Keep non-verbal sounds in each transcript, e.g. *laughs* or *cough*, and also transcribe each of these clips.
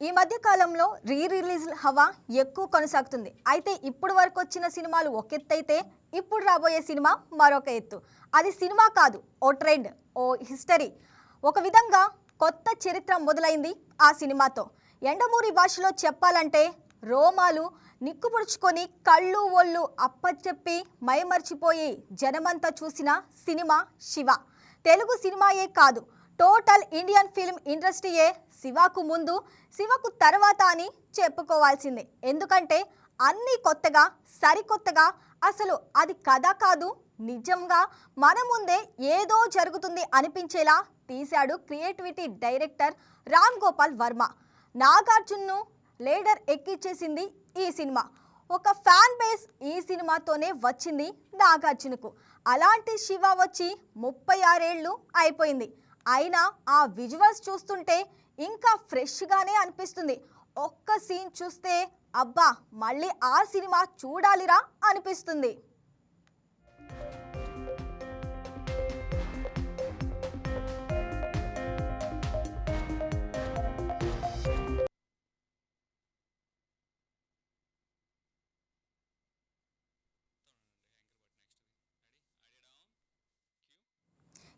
ఈ మధ్య కాలంలో రీ రిలీజ్ హవా ఎక్కువ కొనసాగుతుంది. అయితే ఇప్పుడు వరకు వచ్చిన సినిమాలు ఒక ఎత్తు అయితే ఇప్పుడు రాబోయే సినిమా మరొక ఎత్తు. అది సినిమా కాదు ఓ ట్రెండ్ ఓ హిస్టరీ. ఒక విధంగా కొత్త చరిత్ర మొదలైంది ఆ సినిమాతో. ఎండమూరి భాషలో చెప్పాలంటే రోమాలు నిక్కుపుడుచుకొని కళ్ళు ఒళ్ళు అప్పచెప్పి మైమర్చిపోయి జనమంతా చూసిన సినిమా శివ. తెలుగు సినిమాయే కాదు టోటల్ ఇండియన్ ఫిల్మ్ ఇండస్ట్రీయే శివకు ముందు శివకు తర్వాత అని చెప్పుకోవాల్సిందే. ఎందుకంటే అన్నీ కొత్తగా సరికొత్తగా అసలు అది కథ కాదు నిజంగా మన ముందే ఏదో జరుగుతుంది అనిపించేలా తీశాడు క్రియేటివిటీ డైరెక్టర్ రామ్ గోపాల్ వర్మ. నాగార్జున్ను లేడర్ ఎక్కిచ్చేసింది ఈ సినిమా. ఒక ఫ్యాన్ బేస్ ఈ సినిమాతోనే వచ్చింది నాగార్జునకు. అలాంటి శివ వచ్చి ముప్పై ఆరేళ్ళు అయిపోయింది. అయినా ఆ విజువల్స్ చూస్తుంటే ఇంకా ఫ్రెష్గానే అనిపిస్తుంది. ఒక్క సీన్ చూస్తే అబ్బా మళ్ళీ ఆ సినిమా చూడాలిరా అనిపిస్తుంది.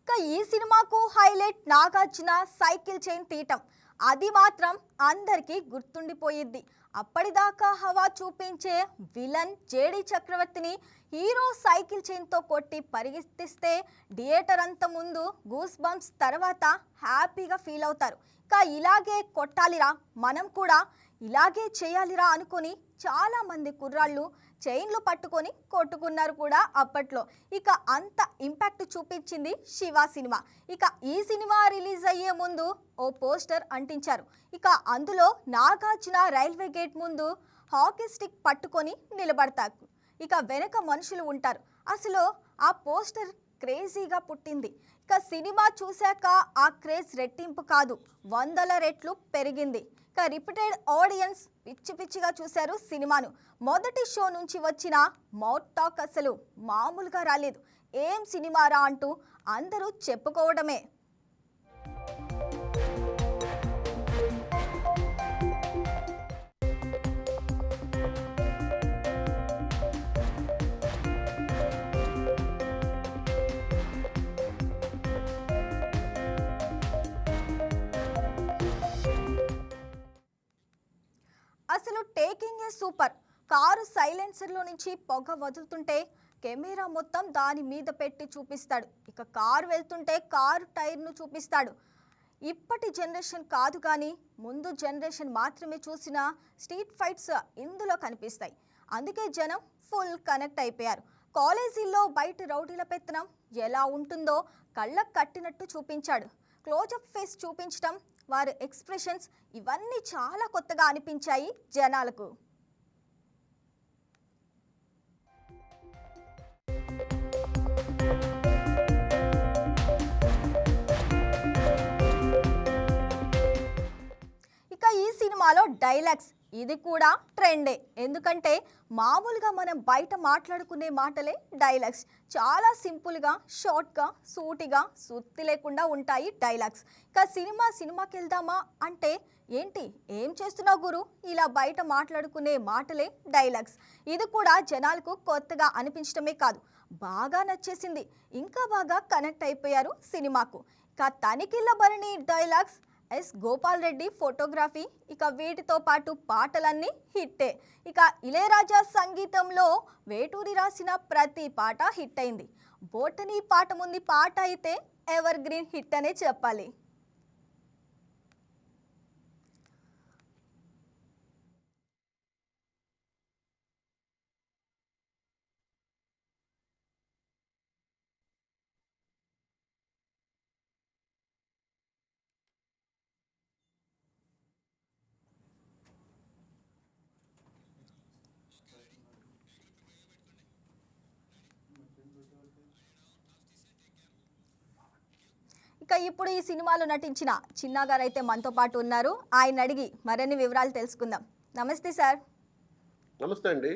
ఇక ఈ సినిమాకు హైలైట్ నాగార్జున సైకిల్ చైన్ తీయటం. అది మాత్రం అందరికీ గుర్తుండిపోయిద్ది. అప్పటిదాకా హవా చూపించే విలన్ జేడి చక్రవర్తిని హీరో సైకిల్ చైన్తో కొట్టి పరిగెత్తిస్తే థియేటర్ అంత ముందు గూస్ బంప్స్ తర్వాత హ్యాపీగా ఫీల్ అవుతారు. ఇక ఇలాగే కొట్టాలిరా మనం కూడా ఇలాగే చేయాలిరా అనుకొని చాలామంది కుర్రాళ్ళు చైన్లు పట్టుకొని కొట్టుకున్నారు కూడా అప్పట్లో. ఇక అంత ఇంపాక్ట్ చూపించింది శివ సినిమా. ఇక ఈ సినిమా రిలీజ్ అయ్యే ముందు ఓ పోస్టర్ అంటించారు. ఇక అందులో నాగార్జున రైల్వే గేట్ ముందు హాకీ స్టిక్ పట్టుకొని నిలబడతారు. ఇక వెనక మనుషులు ఉంటారు. అసలు ఆ పోస్టర్ క్రేజీగా పుట్టింది. ఇక సినిమా చూశాక ఆ క్రేజ్ రెట్టింపు కాదు వందల రెట్లు పెరిగింది. ఇక రిపీటెడ్ ఆడియన్స్ పిచ్చి పిచ్చిగా చూశారు సినిమాను. మొదటి షో నుంచి వచ్చిన మౌత్ టాక్ అసలు మామూలుగా రాలేదు. ఏం సినిమారా అంటూ అందరూ చెప్పుకోవడమే. సూపర్. కారు సైలెన్సర్లో నుంచి పొగ వదులుతుంటే కెమెరా మొత్తం దాని మీద పెట్టి చూపిస్తాడు. ఇక కారు వెళ్తుంటే కారు టైర్ను చూపిస్తాడు. ఇప్పటి జనరేషన్ కాదు కానీ ముందు జనరేషన్ మాత్రమే చూసిన స్ట్రీట్ ఫైట్స్ ఇందులో కనిపిస్తాయి. అందుకే జనం ఫుల్ కనెక్ట్ అయిపోయారు. కాలేజీల్లో బయట రౌడీల పెత్తనం ఎలా ఉంటుందో కళ్ళకు కట్టినట్టు చూపించాడు. క్లోజప్ ఫేస్ చూపించడం వారి ఎక్స్ప్రెషన్స్ ఇవన్నీ చాలా కొత్తగా అనిపించాయి జనాలకు. సినిమాలో డైలాగ్స్. ఇది కూడా ట్రెండే. ఎందుకంటే మామూలుగా మనం బయట మాట్లాడుకునే మాటలే డైలాగ్స్. చాలా సింపుల్గా షార్ట్గా సూటిగా సుత్తి లేకుండా ఉంటాయి డైలాగ్స్. ఇక సినిమా సినిమాకి వెళ్దామా అంటే ఏంటి? ఏం చేస్తున్నావు గురు? ఇలా బయట మాట్లాడుకునే మాటలే డైలాగ్స్. ఇది కూడా జనాలకు కొత్తగా అనిపించడమే కాదు. బాగా నచ్చేసింది. ఇంకా బాగా కనెక్ట్ అయిపోయారు సినిమాకు. ఇక తనిఖీల Bharani dialogues S Gopal Reddy photography ఇక వీటితో పాటు పాటలన్నీ హిట్టే. ఇక ఇళయరాజా సంగీతంలో వేటూరి రాసిన ప్రతి పాట హిట్ అయింది బోటనీ పాట ముందు పాట అయితే ఎవర్ గ్రీన్ హిట్ అనే చెప్పాలి. ఇక ఇప్పుడు ఈ సినిమాలో నటించిన చిన్నా గారు అయితే మనతో పాటు ఉన్నారు. ఆయన అడిగి మరిన్ని వివరాలు తెలుసుకుందాం. నమస్తే సార్. నమస్తే అండి.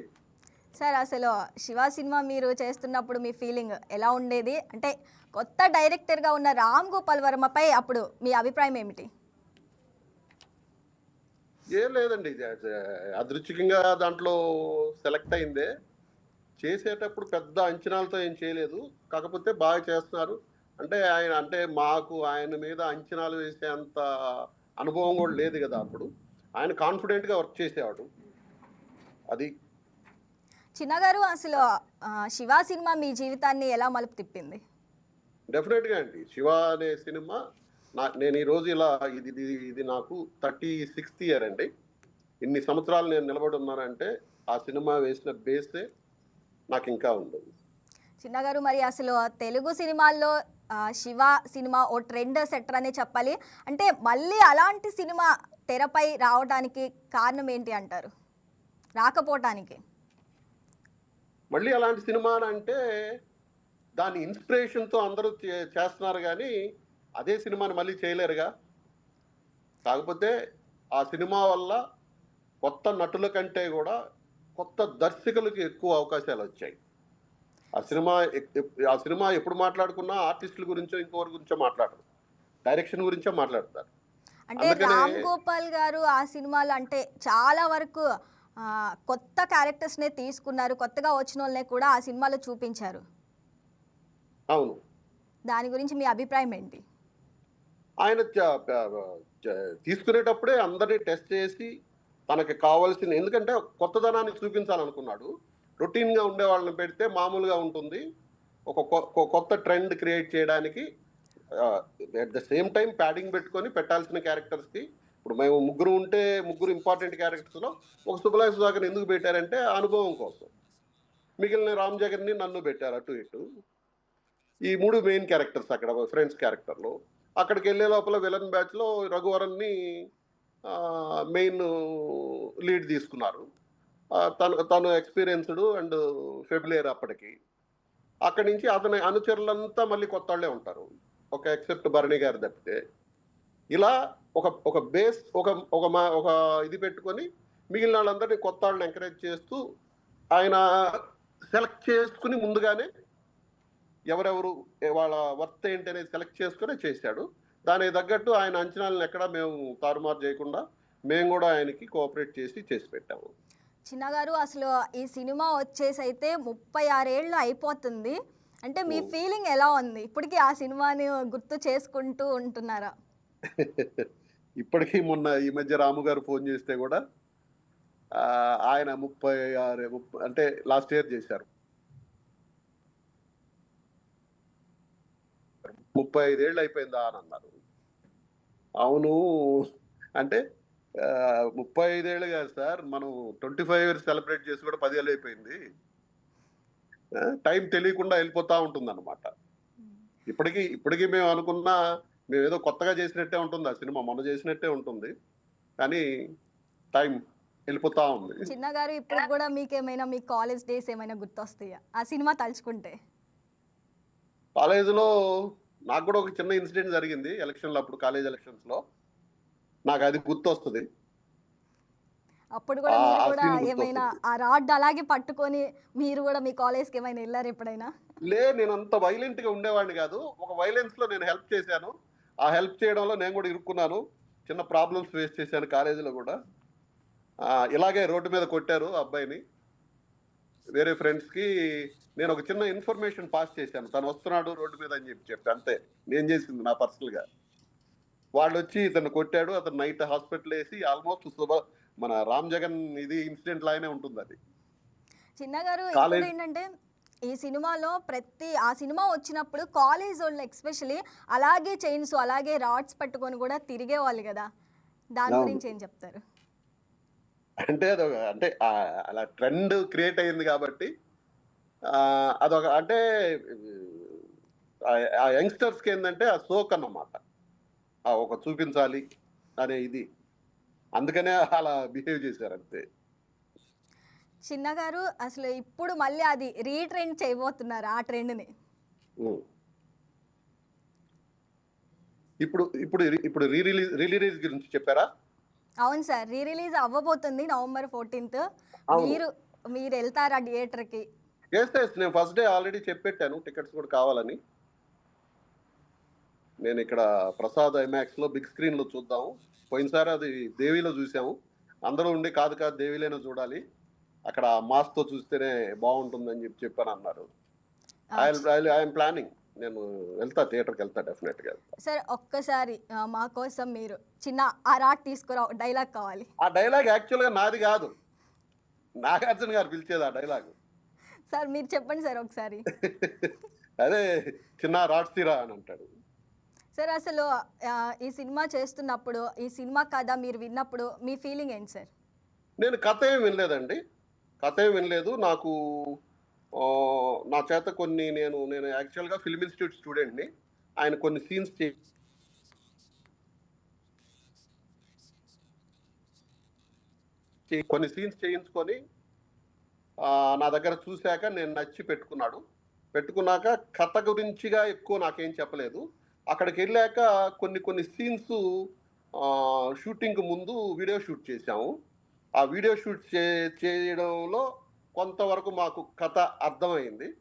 సార్ అసలు శివ సినిమా మీరు చేస్తున్నప్పుడు మీ ఫీలింగ్ ఎలా ఉండేది? అంటే కొత్త డైరెక్టర్గా ఉన్న రామ్ గోపాల్ వర్మపై అప్పుడు మీ అభిప్రాయం ఏమిటి? ఏం లేదండి. ఇది అదృచ్ఛికంగా దాంట్లో సెలెక్ట్ అయిందే. చేసేటప్పుడు పెద్ద అంచనాలతో ఏం చేయలేదు. కాకపోతే బాగా చేస్తున్నారు. అంటే ఆయన అంటే మాకు ఆయన మీద అంచనాలు వేసేంత అనుభవం కూడా లేదు కదా అప్పుడు. ఆయన కాన్ఫిడెంట్గా వర్క్ చేసేవాడు. అది చిన్న గారు అసలు శివ సినిమా మీ జీవితాన్ని ఎలా మలుపు తిప్పింది? డెఫినెట్గా అండి. శివ అనే సినిమా నా నేను ఈరోజు ఇలా ఇది ఇది ఇది నాకు థర్టీ సిక్స్త్ ఇయర్ అండి. ఇన్ని సంవత్సరాలు నేను నిలబడి ఉన్నానంటే ఆ సినిమా వేసిన బేసే నాకు ఇంకా ఉండదు. చిన్న గారు మరి అసలు తెలుగు సినిమాల్లో శివ సినిమా ఓ ట్రెండ్ సెట్టర్ అనే చెప్పాలి. అంటే మళ్ళీ అలాంటి సినిమా తెరపై రావడానికి కారణం ఏంటి అంటారు? రాకపోవటానికి. మళ్ళీ అలాంటి సినిమా అంటే దాని ఇన్స్పిరేషన్తో అందరూ చే- చేస్తున్నారు కానీ అదే సినిమాని మళ్ళీ చేయలేరుగా. కాకపోతే ఆ సినిమా వల్ల కొత్త నటుల కంటే కూడా కొత్త దర్శకులకు ఎక్కువ అవకాశాలు వచ్చాయి. ఆ సినిమా ఆ సినిమా ఎప్పుడు మాట్లాడుకున్నా ఆర్టిస్టుల గురించో ఇంకోరి గురించో మాట్లాడరు. డైరెక్షన్ గురించో మాట్లాడతారు. అంటే రామ్ గోపాల్ గారు ఆ సినిమాలు అంటే చాలా వరకు కొత్త క్యారెక్టర్స్నే తీసుకున్నారు కొత్తగా వచ్చిన వాళ్ళనే కూడా ఆ సినిమాలో చూపించారు. అవును. దాని గురించి మీ అభిప్రాయం ఏంటి? ఆయన తీసుకునేటప్పుడే అందరినీ టెస్ట్ చేసి తనకి కావాల్సిన ఎందుకంటే కొత్తదనాన్ని చూపించాలనుకున్నాడు. రొటీన్గా ఉండే వాళ్ళని పెడితే మామూలుగా ఉంటుంది. ఒక కొత్త ట్రెండ్ క్రియేట్ చేయడానికి at the same time padding పెట్టుకొని పెట్టాల్సిన క్యారెక్టర్స్కి ఇప్పుడు మేము ముగ్గురు ఉంటే ముగ్గురు ఇంపార్టెంట్ క్యారెక్టర్స్లో ఒక సుబలాయ్ సుధాకర్ ఎందుకు పెట్టారంటే అనుభవం కోసం. మిగిలిన రామ్ జగన్ని నన్ను పెట్టారు అటు ఇటు. ఈ మూడు మెయిన్ క్యారెక్టర్స్ అక్కడ ఫ్రెండ్స్ క్యారెక్టర్లు. అక్కడికి వెళ్ళే లోపల విలన్ బ్యాచ్లో రఘువరన్ని మెయిన్ లీడ్ తీసుకున్నారు. తను తను ఎక్స్పీరియన్స్డ్ అండ్ ఫెబిలియర్ అప్పటికి. అక్కడి నుంచి అతని అనుచరులంతా మళ్ళీ కొత్త వాళ్ళే ఉంటారు. ఒక ఎక్సెప్ట్ భరణి గారు తప్పితే. ఇలా ఒక ఒక బేస్ ఒక ఒక మా ఒక ఇది పెట్టుకొని మిగిలిన వాళ్ళందరినీ కొత్త వాళ్ళని ఎంకరేజ్ చేస్తూ ఆయన సెలెక్ట్ చేసుకుని ముందుగానే ఎవరెవరు వాళ్ళ వర్త్ ఏంటి అనేది సెలెక్ట్ చేసుకునే చేశాడు. దానికి తగ్గట్టు ఆయన అంచనాలను ఎక్కడ మేము తారుమారు చేయకుండా మేము కూడా ఆయనకి కోఆపరేట్ చేసి చేసి పెట్టాము. చిన్నగారు అసలు ఈ సినిమా వచ్చేసి అయితే ముప్పై ఆరేళ్ళు అయిపోతుంది. అంటే మీ. ఫీలింగ్ ఎలా ఉంది? ఇప్పటికీ ఆ సినిమాని గుర్తు చేసుకుంటూ ఉంటున్నారా? *laughs* ఇప్పటికీ మొన్న ఈ మధ్య రాము గారు ఫోన్ చేస్తే కూడా ఆయన ముప్పై ఆరు ముప్ప- అంటే లాస్ట్ ఇయర్ చేశారు. ముప్పై ఐదేళ్ళు అయిపోయిందా అని అన్నారు. అవును. అంటే ముప్పై ఐదేళ్ళు కాదు సార్ మనం ట్వంటీ ఫైవ్ ఇయర్స్ సెలబ్రేట్ చేసి కూడా పదేళ్ళు అయిపోయింది. టైం తెలియకుండా వెళ్ళిపోతా ఉంటుంది అనమాట ఇప్పటికీ ఇప్పటికీ మేము అనుకున్నా మేము ఏదో కొత్తగా చేసినట్టే ఉంటుంది ఆ సినిమా మొన్న చేసినట్టే ఉంటుంది. కానీ టైం వెళ్ళిపోతా ఉంది. చిన్నగారు ఇప్పుడు కూడా మీకేమైనా మీ కాలేజ్ డేస్ ఏమైనా గుర్తొస్తాయా? ఆ సినిమా తలుచుకుంటే. కాలేజీలో నాకు కూడా ఒక చిన్న ఇన్సిడెంట్ జరిగింది ఎలక్షన్లో అప్పుడు కాలేజ్ ఎలక్షన్స్లో నాకు అది గుర్తొస్తుంది. అప్పుడు కూడా మీరు కూడా. ఏమైనా ఆ రాడ్ అలాగే పట్టుకొని మీరు కూడా మీ కాలేజ్కి ఏమైనా వెళ్ళారు ఎప్పుడైనా? లే నేను అంత వైలెంట్గా ఉండేవాడిని కాదు. ఒక వైలెన్స్లో నేను హెల్ప్ చేశాను. ఆ హెల్ప్ చేయడంలో నేను కూడా ఇరుక్కున్నాను. చిన్న ప్రాబ్లమ్స్ ఫేస్ చేశాను కాలేజీలో కూడా. ఇలాగే రోడ్డు మీద కొట్టారు అబ్బాయిని. వేరే ఫ్రెండ్స్కి నేను ఒక చిన్న ఇన్ఫర్మేషన్ పాస్ చేశాను. తను వస్తున్నాడు రోడ్డు మీద అని చెప్పి చెప్పి అంతే. నేను చేసింది నా పర్సనల్గా. వాళ్ళు వచ్చి ఇతను కొట్టాడు అతను నైట్ హాస్పిటల్ వేసి ఆల్మోస్ట్ శుభ మన రామ్ జగన్ ఇది ఇన్సిడెంట్ లాగానే ఉంటుంది అది కాలేజ్- ఇప్పుడు ఏంటంటే ఈ సినిమాలో ప్రతి ఆ సినిమా వచ్చినప్పుడు కాలేజ్ వాళ్ళు ఎక్స్పెషలీ అలాగే చైన్స్ అలాగే రాడ్స్ పట్టుకొని కూడా తిరిగేవాళ్ళు కదా. దాని. గురించి ఏం చెప్తారు? అంటే అదొక అంటే అలా ట్రెండ్ క్రియేట్ అయింది కాబట్టి అదొక అంటే ఆ- యంగ్స్టర్స్కి ఏంటంటే ఆ సోక్ అన్నమాట. ఒక చూపించాలి అనే ఇది. అందుకనే అలా బిహేవ్ చేశారు అంతే. చిన్నగారు అసలు ఇప్పుడు మళ్ళీ అది రీట్రెండ్ చేయబోతున్నారు ఆ ట్రెండ్ని. ఇప్పుడు ఇప్పుడు ఇప్పుడు రీ రిలీజ్ గురించి చెప్పారా? అవును సార్ రీ రిలీజ్ అవ్వబోతుంది నవంబర్ ఫోర్టీన్త్. మీరు మీరు వెళ్తారా థియేటర్కి? ఎస్ ఎస్ నేను ఫస్ట్ డే ఆల్రెడీ చెప్పెట్టాను టికెట్స్ కూడా కావాలని. నేను ఇక్కడ ప్రసాద్ ఐమాక్స్లో బిగ్ స్క్రీన్లో చూద్దాము. పోయినసారి అది దేవిలో చూసాము. అందరూ ఉండి కాదు కాదు దేవిలేనో చూడాలి. అక్కడ మాస్తో చూస్తేనే బాగుంటుందని చెప్పి చెప్పాను అన్నారు. ఐఎమ్ ప్లానింగ్ నేను వెళ్తా థియేటర్కి వెళ్తా డెఫినెట్గా వెళ్తా. సార్ ఒక్కసారి ఆ, మా కోసం మీరు చిన్న ఆరాట్ తీసుకురా డైలాగ్ కావాలి. ఆ డైలాగ్ యాక్చువల్గా నాది కాదు. నాగార్జున గారు పిలిచేది ఆ డైలాగ్ సార్ మీరు చెప్పండి సార్ ఒకసారి. *laughs* అదే చిన్న రాడ్స్తీరా అని అంటాడు. సార్ అసలు ఈ సినిమా చేస్తున్నప్పుడు ఈ సినిమా కథ మీరు విన్నప్పుడు మీ ఫీలింగ్ ఏంటి సార్ నేను కథ ఏం వినలేదండి. కథ ఏం వినలేదు. నాకు నా చేత కొన్ని నేను నేను యాక్చువల్గా ఫిల్మ్ ఇన్స్టిట్యూట్ స్టూడెంట్ని. ఆయన కొన్ని సీన్స్ కొన్ని సీన్స్ చేయించుకొని నా దగ్గర చూశాక నేను నచ్చి పెట్టుకున్నాడు. పెట్టుకున్నాక కథ గురించిగా ఎక్కువ నాకేం చెప్పలేదు. అక్కడికి వెళ్ళాక కొన్ని కొన్ని సీన్స్ షూటింగ్ ముందు వీడియో షూట్ చేశాము. ఆ వీడియో షూట్ చే చేయడంలో కొంతవరకు మాకు కథ అర్థమైంది.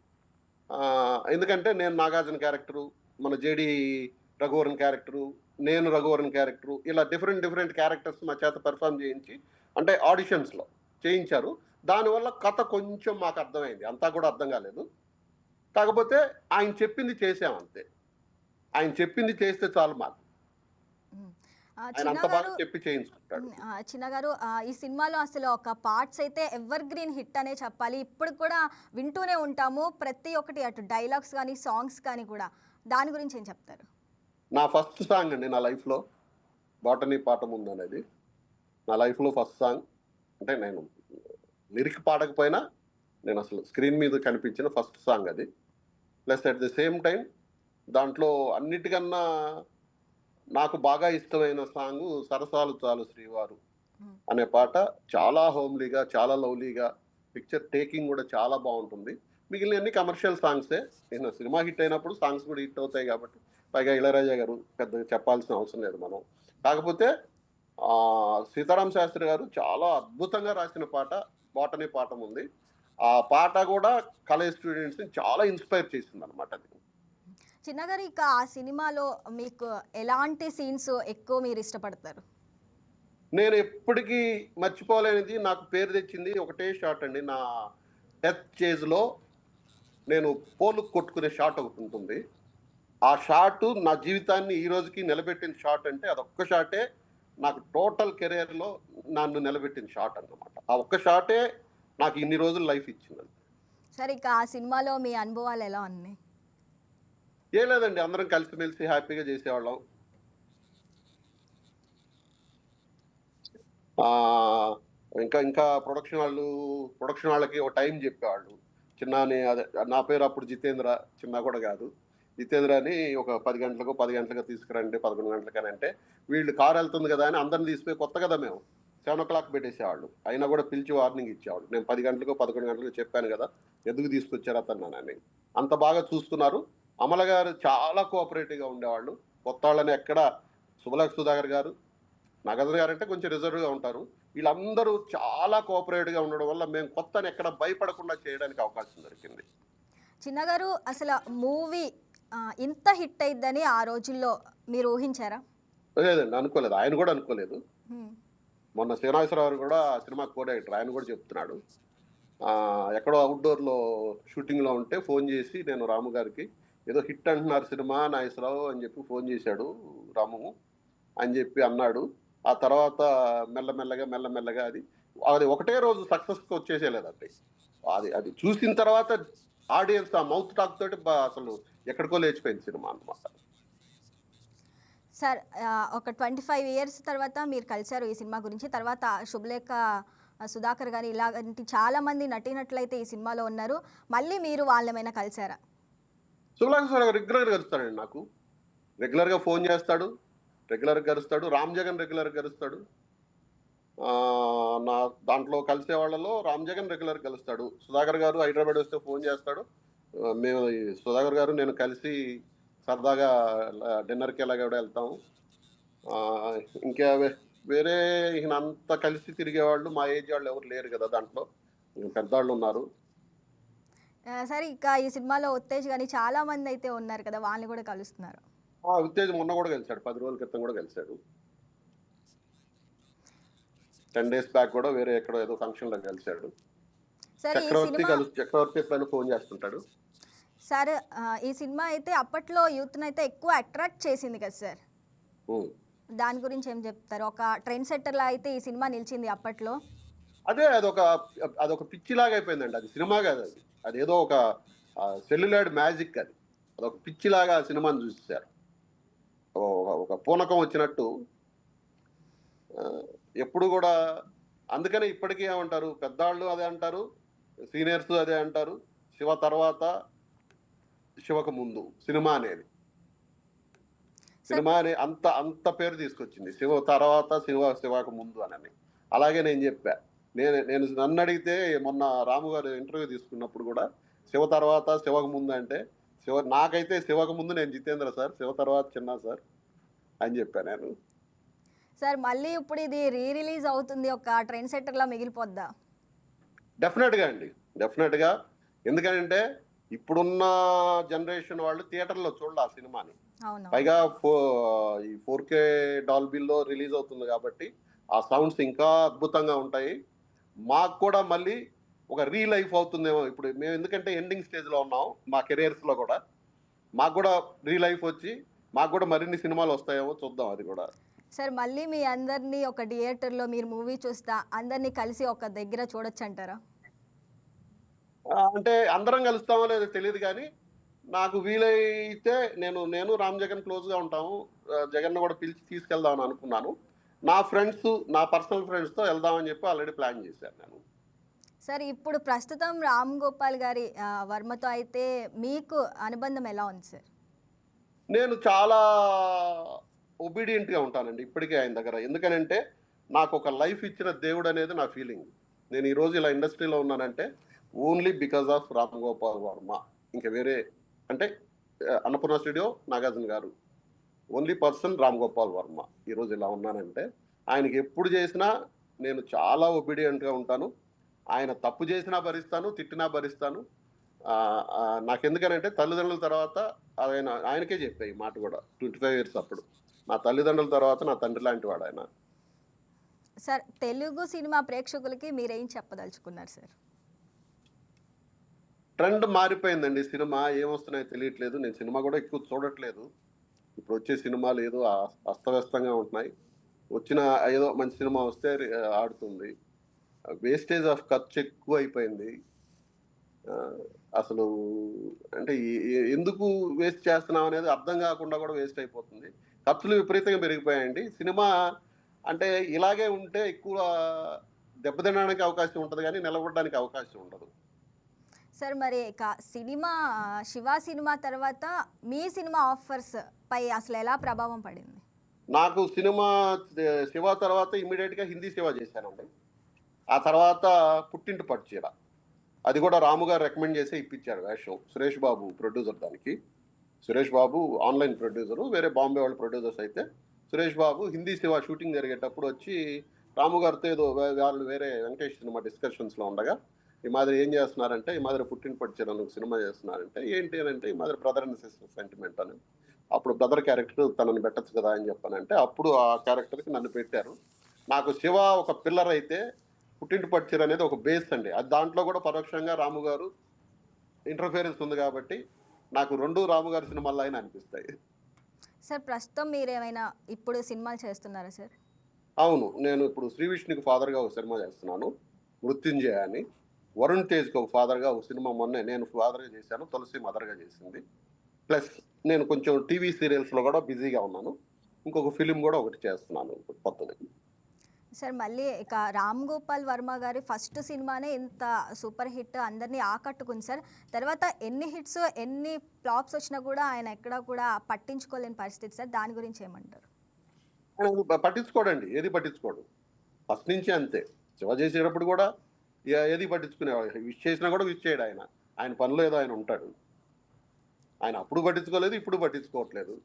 ఎందుకంటే నేను నాగార్జున క్యారెక్టరు మన జేడి రఘువరన్ క్యారెక్టరు నేను రఘువరన్ క్యారెక్టరు ఇలా డిఫరెంట్ డిఫరెంట్ క్యారెక్టర్స్ మా చేత పెర్ఫామ్ చేయించి అంటే ఆడిషన్స్లో చేయించారు. దానివల్ల కథ కొంచెం మాకు అర్థమైంది. అంతా కూడా అర్థం కాలేదు. కాకపోతే ఆయన చెప్పింది చేసాం అంతే. ఆయన చెప్పింది చేస్తే చాలు మాకు. ఉమ్. ఆ, ఆయన చిన్న అంత బాగా గారు చెప్పి చేయించుకుంటాడు. ఉమ్, ఆ, చిన్న గారు ఆ, ఈ సినిమాలో అసలు ఒక పార్ట్స్ అయితే ఎవర్ గ్రీన్ హిట్ అనే చెప్పాలి. ఇప్పుడు కూడా వింటూనే ఉంటాము. ప్రతి ఒక్కటి అటు డైలాగ్స్ కానీ సాంగ్స్ కానీ కూడా. దాని గురించి ఏం చెప్తారు? నా ఫస్ట్ సాంగ్ అండి నా లైఫ్లో బాటనీ పాట ముందు అనేది. నా లైఫ్లో ఫస్ట్ సాంగ్ అంటే నేను లిరిక్ పాడకపోయినా నేను అసలు స్క్రీన్ మీద కనిపించిన ఫస్ట్ సాంగ్ అది. Plus at the same time దాంట్లో అన్నిటికన్నా నాకు బాగా ఇష్టమైన సాంగ్ సరసాలు చాలు శ్రీవారు. అనే పాట. చాలా హోమ్లీగా చాలా లవ్లీగా పిక్చర్ టేకింగ్ కూడా చాలా బాగుంటుంది. మిగిలిన అన్ని కమర్షియల్ సాంగ్సే. నేను సినిమా హిట్ అయినప్పుడు సాంగ్స్ కూడా హిట్ అవుతాయి కాబట్టి పైగా ఇళయరాజా గారు పెద్దగా చెప్పాల్సిన అవసరం లేదు మనం. కాకపోతే సీతారాం శాస్త్రి గారు చాలా అద్భుతంగా రాసిన పాట బాటనీ పాఠం ఉంది. ఆ పాట కూడా కాలేజ్ స్టూడెంట్స్ని చాలా ఇన్స్పైర్ చేసింది అనమాట అది. చిన్న గారు ఇక ఆ సినిమాలో మీకు ఎలాంటి సీన్స్ ఎక్కువ మీరు ఇష్టపడతారు? నేను ఎప్పటికీ మర్చిపోలేనిది నాకు పేరు తెచ్చింది ఒకటే షాట్ అండి. నా డెత్ చేజ్లో నేను పోలు కొట్టుకునే షాట్ ఒకటి ఉంటుంది. ఆ షాట్ నా జీవితాన్ని ఈ రోజుకి నిలబెట్టిన షాట్ అంటే అదొక్క షాటే. నాకు టోటల్ కెరీర్లో నన్ను నిలబెట్టిన షాట్ అన్నమాట. ఆ ఒక్క షాటే నాకు ఇన్ని రోజులు లైఫ్ ఇచ్చింది. సరే ఇక ఆ సినిమాలో మీ అనుభవాలు ఎలా ఉన్నాయి? ఏ లేదండి అందరం కలిసిమెలిసి హ్యాపీగా చేసేవాళ్ళం. ఇంకా ఇంకా ప్రొడక్షన్ వాళ్ళు ప్రొడక్షన్ వాళ్ళకి ఒక టైం చెప్పేవాళ్ళు. చిన్న అదే నా పేరు అప్పుడు జితేంద్ర చిన్న కూడా కాదు. జితేంద్ర అని ఒక పది గంటలకు పది గంటలకు తీసుకురండి పదకొండు గంటలకని అంటే వీళ్ళు కారు వెళ్తుంది కదా అని అందరిని తీసిపోయి కొత్త కదా మేము. సెవెన్ ఓ క్లాక్ పెట్టేసేవాళ్ళు. అయినా కూడా పిలిచి వార్నింగ్ ఇచ్చేవాళ్ళు. నేను పది గంటలకు పదకొండు గంటలకు చెప్పాను కదా ఎందుకు తీసుకొచ్చారు అతను అని. అంత బాగా చూస్తున్నారు. అమల గారు చాలా కోఆపరేటివ్గా ఉండేవాళ్ళు. కొత్త వాళ్ళని ఎక్కడ సుబలక్ సుధాకర్ గారు నగదు గారు అంటే కొంచెం రిజర్వ్గా ఉంటారు. వీళ్ళందరూ చాలా కోఆపరేటివ్గా ఉండడం వల్ల మేము కొత్తని ఎక్కడ భయపడకుండా చేయడానికి అవకాశం దొరికింది. చిన్న గారు అసలు మూవీ ఇంత హిట్ అయిద్దని ఆ రోజుల్లో మీరు ఊహించారా? లేదండి అనుకోలేదు. ఆయన కూడా అనుకోలేదు. మొన్న శ్రీనివాసరావు కూడా సినిమా కో డైరెక్టర్ ఆయన కూడా చెప్తున్నాడు. ఎక్కడో అవుట్డోర్లో షూటింగ్లో ఉంటే ఫోన్ చేసి నేను రాము గారికి ఏదో హిట్ అంటున్నారు సినిమా నాగేశ్వరరావు అని చెప్పి ఫోన్ చేశాడు రాము అని చెప్పి అన్నాడు. ఆ తర్వాత మెల్లమెల్లగా మెల్లమెల్లగా అది అది ఒకటే రోజు సక్సెస్కి వచ్చేసేలేదండి అది. అది చూసిన తర్వాత ఆడియన్స్ ఆ మౌత్ టాక్ తోటి అసలు ఎక్కడికో లేచిపోయింది సినిమా అనమాట సార్ ఒక ట్వంటీ ఫైవ్ ఇయర్స్ తర్వాత మీరు కలిశారు ఈ సినిమా గురించి. తర్వాత శుభలేఖ సుధాకర్ గారు ఇలాంటి చాలామంది నటినట్లయితే ఈ సినిమాలో ఉన్నారు. మళ్ళీ మీరు వాళ్ళేమైనా కలిశారా? సుబ్రహ్మణ్య రెగ్యులర్గా కలుస్తాడండి నాకు. రెగ్యులర్గా ఫోన్ చేస్తాడు రెగ్యులర్గా కలుస్తాడు రామ్ జగన్ రెగ్యులర్గా కలుస్తాడు నా దాంట్లో కలిసే వాళ్ళలో రామ్ జగన్ రెగ్యులర్ కలుస్తాడు. సుధాకర్ గారు హైదరాబాద్ వస్తే ఫోన్ చేస్తాడు. మేము సుధాకర్ గారు నేను కలిసి సరదాగా డిన్నర్కి ఎలాగ కూడా వెళ్తాము. ఇంకా వేరే ఈయన అంతా కలిసి తిరిగేవాళ్ళు మా ఏజ్ వాళ్ళు ఎవరు లేరు కదా దాంట్లో. పెద్దవాళ్ళు ఉన్నారు. సరే ఇక ఈ సినిమాలో ఉత్తేజ్ కానీ చాలా మంది అయితే ఉన్నారు కదా వాళ్ళని కూడా కలుస్తున్నారు. ఉత్తేజ్ మొన్న కూడా కలిశాడు పది రోజుల క్రితం కూడా కలిశాడు టెన్ డేస్ బ్యాక్ కూడా వేరే ఎక్కడో ఏదో ఫంక్షన్లో కలిశాడు సార్ ఈ చక్రవర్తి చక్రవర్తి ఎప్పుడైనా ఫోన్ చేస్తుంటాడు? సార్ ఈ సినిమా అయితే అప్పట్లో యూత్ని అయితే ఎక్కువ అట్రాక్ట్ చేసింది కదా సార్. దాని గురించి ఏం చెప్తారు? ఒక ట్రెండ్ సెట్టర్లా అయితే ఈ సినిమా నిలిచింది అప్పట్లో. అదే అదొక అదొక పిచ్చిలాగా అయిపోయిందండి అది సినిమా కాదు అది. అది ఏదో ఒక సెల్యులాయిడ్ మ్యాజిక్ అది. అదొక పిచ్చిలాగా ఆ సినిమాని చూసేశారు. ఒక- పూనకం వచ్చినట్టు. ఎప్పుడు కూడా అందుకనే ఇప్పటికీ ఏమంటారు? పెద్దవాళ్ళు అదే అంటారు సీనియర్స్ అదే అంటారు. శివ తర్వాత శివకు ముందు సినిమా అనేది. సినిమా అనే అంత అంత పేరు తీసుకొచ్చింది. శివ తర్వాత శివ శివకు ముందు అని అలాగే నేను చెప్పా. నేను నేను నన్ను అడిగితే మొన్న రాము గారు ఇంటర్వ్యూ తీసుకున్నప్పుడు కూడా శివ తర్వాత శివకు ముందు అంటే శివ నాకైతే శివకు ముందు నేను జితేంద్ర సార్ శివ తర్వాత చిన్న సార్ అని చెప్పా నేను. సార్ మళ్ళీ ఇప్పుడు ఇది రీ రిలీజ్ అవుతుంది ఒక ట్రెండ్ సెట్టర్లా మిగిలిపోద్దా? డెఫినెట్గా అండి. డెఫినెట్గా. ఎందుకంటే ఇప్పుడున్న జనరేషన్ వాళ్ళు థియేటర్లో చూడాలి ఆ సినిమాని. పైగా ఫో ఈ ఫోర్ కే డాల్బీల్లో రిలీజ్ అవుతుంది కాబట్టి ఆ సౌండ్స్ ఇంకా అద్భుతంగా ఉంటాయి. మాకు కూడా మళ్ళీ ఒక రీ లైఫ్ అవుతుందేమో ఇప్పుడు. మేము ఎందుకంటే ఎండింగ్ స్టేజ్లో ఉన్నాం మా కెరియర్స్లో కూడా. మాకు కూడా రీ లైఫ్ వచ్చి మాకు కూడా మరిన్ని సినిమాలు వస్తాయేమో చూద్దాం అది కూడా. సార్ మళ్ళీ మీ అందరినీ ఒక థియేటర్లో మీరు మూవీ చూస్తా అందరినీ కలిసి ఒక దగ్గర చూడొచ్చు అంటారా అంటే అందరం కలుస్తామో లేదో తెలియదు కానీ నాకు వీలైతే నేను నేను రామ్ జగన్ క్లోజ్గా ఉంటాము. ఆ, జగన్ కూడా పిలిచి తీసుకెళ్దామని అనుకున్నాను. నా ఫ్రెండ్స్ నా పర్సనల్ ఫ్రెండ్స్తో వెళ్దామని చెప్పి ఆల్రెడీ ప్లాన్ చేశాను నేను. సార్ ఇప్పుడు ప్రస్తుతం రామ్ గోపాల్ గారి వర్మతో అయితే మీకు అనుబంధం ఎలా ఉంది సార్? నేను చాలా ఒబీడియంట్గా ఉంటానండి ఇప్పటికే ఆయన దగ్గర. ఎందుకనంటే నాకు ఒక లైఫ్ ఇచ్చిన దేవుడు అనేది నా ఫీలింగ్ నేను ఈరోజు ఇలా ఇండస్ట్రీలో ఉన్నానంటే only because of Ram Gopal Varma. ఇంకా వేరే అంటే Annapurna studio Nagarjuna garu. Only person Ram Gopal Varma. ఈరోజు ఇలా ఉన్నానంటే ఆయనకి ఎప్పుడు చేసినా నేను చాలా ఒబీడియంట్గా ఉంటాను. ఆయన తప్పు చేసినా భరిస్తాను తిట్టినా భరిస్తాను. ఆ, ఆ, నాకెందుకనంటే తల్లిదండ్రుల తర్వాత ఆయన ఆయనకే చెప్పా ఈ మాట కూడా ట్వంటీ ఫైవ్ ఇయర్స్ అప్పుడు. నా తల్లిదండ్రుల తర్వాత నా తండ్రి లాంటి వాడు ఆయన. సార్ తెలుగు సినిమా ప్రేక్షకులకి మీరేం చెప్పదలుచుకున్నారు సార్? ట్రెండ్ మారిపోయిందండి సినిమా. ఏమొస్తున్నాయో తెలియట్లేదు. నేను సినిమా కూడా ఎక్కువ చూడట్లేదు. ఇప్పుడు వచ్చే సినిమాలు ఏదో అస్తవ్యస్తంగా ఉంటున్నాయి. వచ్చిన ఏదో మంచి సినిమా వస్తే ఆడుతుంది. వేస్టేజ్ ఆఫ్ ఖర్చు ఎక్కువ అయిపోయింది. అసలు అంటే ఎందుకు వేస్ట్ చేస్తున్నాం అనేది అర్థం కాకుండా కూడా వేస్ట్ అయిపోతుంది. ఖర్చులు విపరీతంగా పెరిగిపోయాయండి. సినిమా అంటే ఇలాగే ఉంటే ఎక్కువ దెబ్బతినడానికి అవకాశం ఉంటుంది కానీ నిలబడడానికి అవకాశం ఉండదు. సార్ మరి సినిమా శివ సినిమా తర్వాత మీ సినిమా ఆఫర్స్ పై అసలు ఎలా ప్రభావం పడింది? నాకు సినిమా శివ తర్వాత ఇమీడియట్గా హిందీ శివ చేశానండి. ఆ తర్వాత పుట్టింటి పట్టు చీర. అది కూడా రాము గారు రికమెండ్ చేసి ఇప్పించారు వేషం సురేష్ బాబు ప్రొడ్యూసర్ దానికి. సురేష్ బాబు ఆన్లైన్ ప్రొడ్యూసరు వేరే బాంబే వాళ్ళ ప్రొడ్యూసర్స్ అయితే సురేష్ బాబు హిందీ శివ షూటింగ్ జరిగేటప్పుడు వచ్చి రాము గారితో ఏదో వాళ్ళు వేరే వెంకటేష్ సినిమా డిస్కషన్స్లో ఉండగా ఈ మాదిరి ఏం చేస్తున్నారంటే ఈ మాదిరి పుట్టిన పట్టిన సినిమా చేస్తున్నారంటే ఏంటి అని అంటే ఈ మాదిరి బ్రదర్ అండ్ సిస్టర్ సెంటిమెంట్ అని. అప్పుడు బ్రదర్ క్యారెక్టర్ తనని పెట్టచ్చు కదా అని చెప్పానంటే అప్పుడు ఆ క్యారెక్టర్కి నన్ను పెట్టారు. నాకు శివ ఒక పిల్లర్ అయితే పుట్టింటి పట్టిర అనేది ఒక బేస్ అండి. అది దాంట్లో కూడా పరోక్షంగా రాము గారు ఇంటర్ఫియరెన్స్ ఉంది కాబట్టి నాకు రెండు రాము గారి సినిమాల్లో అయినా అనిపిస్తాయి. సార్ ప్రస్తుతం మీరు ఏమైనా ఇప్పుడు సినిమాలు చేస్తున్నారా సార్? అవును. నేను ఇప్పుడు శ్రీ విష్ణుకి ఫాదర్గా ఒక సినిమా చేస్తున్నాను. మృత్యుంజయ అని. వరుణ్ తేజ్కి ఒక ఫాదర్గా ఒక సినిమా మొన్నే నేను ఫాదర్గా చేశాను. తులసి మదర్గా చేసింది. ప్లస్ నేను కొంచెం టీవీ సీరియల్స్లో కూడా బిజీగా ఉన్నాను. ఇంకొక ఫిలిం కూడా ఒకటి చేస్తున్నాను కొత్తది సార్ మళ్ళీ ఇక రామ్ గోపాల్ వర్మ గారి ఫస్ట్ సినిమానే ఇంత సూపర్ హిట్ అందరినీ ఆకట్టుకుంది సార్. తర్వాత ఎన్ని హిట్స్ ఎన్ని ఫ్లాప్స్ వచ్చినా కూడా ఆయన ఎక్కడా కూడా పట్టించుకోలేని పరిస్థితి సార్. దాని గురించి ఏమంటారు? పట్టించుకోడండి. ఏది పట్టించుకోడు. ఫస్ట్ నుంచి అంతే. శివ చేసేటప్పుడు కూడా ఏది పట్టించుకునేవాడు విష్ చేసినా కూడా విష్ చేయడు ఆయన. ఆయన పనిలో ఏదో ఆయన ఉంటాడు. ఆయన అప్పుడు పట్టించుకోలేదు ఇప్పుడు పట్టించుకోవట్లేదు.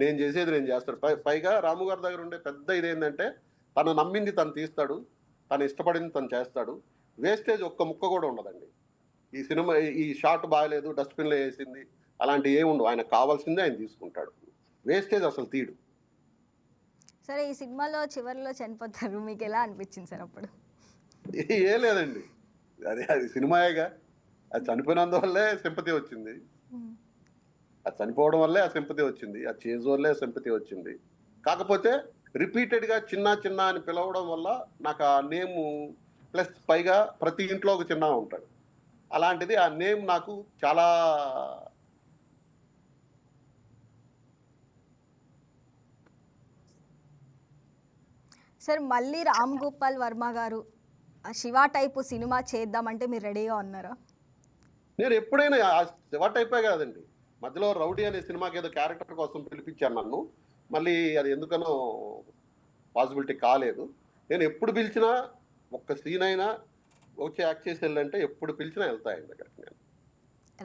నేను చేసేది నేను చేస్తాడు పై పైగా రాము గారి దగ్గర ఉండే పెద్ద ఇదేంటంటే తను నమ్మింది తను తీస్తాడు తను ఇష్టపడింది తను చేస్తాడు. వేస్టేజ్ ఒక్క ముక్క కూడా ఉండదండి. ఈ సినిమా ఈ షాట్ బాగలేదు డస్ట్బిన్లో వేసింది అలాంటి ఏమి ఉండవు. ఆయన కావాల్సిందే ఆయన తీసుకుంటాడు. వేస్టేజ్ అసలు తీడు సరే ఈ సినిమాలో చివరిలో చనిపోతారు. మీకు ఎలా అనిపించింది సార్ అప్పుడు? ఏ లేదండి. అది అది సినిమాయేగా. అది చనిపోయినందువల్లే సింపతి వచ్చింది. అది చనిపోవడం వల్లే ఆ సింపతి వచ్చింది ఆ చేంజ్ వల్లే సింపతి వచ్చింది. కాకపోతే రిపీటెడ్గా చిన్న చిన్న అని పిలవడం వల్ల నాకు ఆ నేమ్ ప్లస్ పైగా ప్రతి ఇంట్లో ఒక చిన్న ఉంటాడు. అలాంటిది ఆ నేమ్ నాకు చాలా సార్ మళ్ళీ రామ్ గోపాల్ వర్మ గారు ఆ శివ టైపు సినిమా చేద్దామంటే మీరు రెడీగా ఉన్నారా? నేను ఎప్పుడైనా శివ టైపే కాదండి. మధ్యలో రౌడీ అనే సినిమాకి ఏదో క్యారెక్టర్ కోసం పిలిపించాను నన్ను. మళ్ళీ అది ఎందుకనో పాసిబిలిటీ కాలేదు. నేను ఎప్పుడు పిలిచినా ఒక్క సీన్ అయినా వచ్చి యాక్ట్ చేసి వెళ్ళంటే ఎప్పుడు పిలిచినా వెళ్తా ఆయన దగ్గరికి నేను.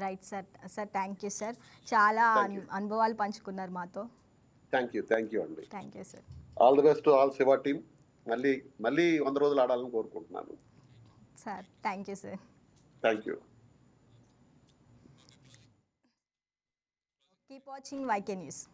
Right sir sir thank you sir చాలా. అనుభవాలు పంచుకున్నారు మాతో. థ్యాంక్ యూ థ్యాంక్ యూ అండి. Thank you sir all the best all Shiva team మళ్ళీ మళ్ళీ వంద రోజులు ఆడాలని కోరుకుంటున్నాను. Sir thank you sir thank you Keep watching YK News.